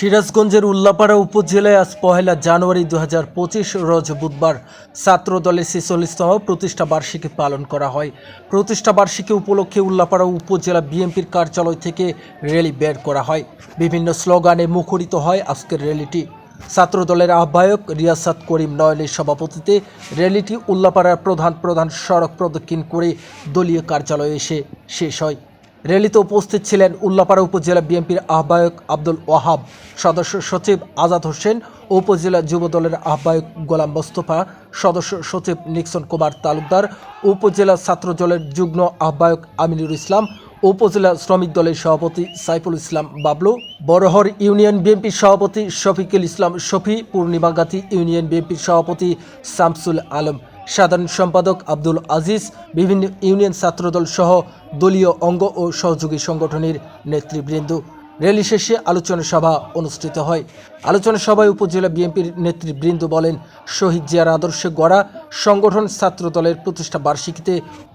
সিরাজগঞ্জের উল্লাপাড়া উপজেলায় আজ পহেলা জানুয়ারি দু হাজার পঁচিশ রোজ বুধবার ছাত্র দলের প্রতিষ্ঠা বার্ষিকী পালন করা হয়। প্রতিষ্ঠা বার্ষিকী উপলক্ষে উল্লাপাড়া উপজেলা বিএনপির কার্যালয় থেকে র্যালি বের করা হয়। বিভিন্ন স্লোগানে মুখরিত হয় আজকের র্যালিটি। ছাত্র দলের আহ্বায়ক রিয়াসাত করিম নয়নের সভাপতিতে র্যালিটি উল্লাপাড়ার প্রধান প্রধান সড়ক প্রদক্ষিণ করে দলীয় কার্যালয়ে এসে শেষ হয়। র্যালিতে উপস্থিত ছিলেন উল্লাপাড়া উপজেলা বিএনপির আহ্বায়ক আব্দুল ওয়াহাব, সদস্য সচিব আজাদ হোসেন উপজেলা যুব দলের আহ্বায়ক গোলাম মোস্তফা, সদস্য সচিব নিক্সন কুমার তালুকদার, উপজেলা ছাত্র দলের যুগ্ম আহ্বায়ক আমিনুর ইসলাম, উপজেলা শ্রমিক দলের সভাপতি সাইফুল ইসলাম বাবলু, বড়হর ইউনিয়ন বিএনপির সভাপতি শফিকুল ইসলাম শফি, পূর্ণিমাগাতি ইউনিয়ন বিএনপির সভাপতি শামসুল আলম। সাধারণ সম্পাদক আব্দুল আজিজ, বিভিন্ন ইউনিয়ন ছাত্রদল সহ দলীয় অঙ্গ ও সহযোগী সংগঠনের নেতৃবৃন্দ। র্যালি শেষে আলোচনা সভা অনুষ্ঠিত হয়। আলোচনা সভায় উপজেলা বিএনপির নেতৃবৃন্দ বলেন, শহীদ জিয়ার আদর্শে গড়া সংগঠন ছাত্রদলের প্রতিষ্ঠা বার্ষিকীতে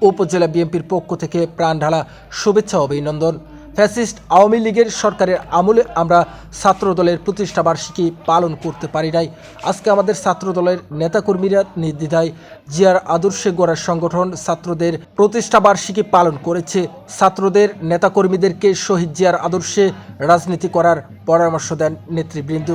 উপজেলা বিএনপির পক্ষ থেকে প্রাণ ঢালা শুভেচ্ছা অভিনন্দন। ফ্যাসিস্ট আওয়ামী লীগের সরকারের আমলে আমরা ছাত্র দলের প্রতিষ্ঠা বার্ষিকী পালন করতে পারি নাই। আজকে আমাদের ছাত্র দলের নেতাকর্মীরা নির্দ্বিধায় জিয়ার আদর্শে গড়ার সংগঠন ছাত্রদের প্রতিষ্ঠা বার্ষিকী পালন করেছে। ছাত্রদের নেতাকর্মীদেরকে শহীদ জিয়ার আদর্শে রাজনীতি করার পরামর্শ দেন নেতৃবৃন্দ।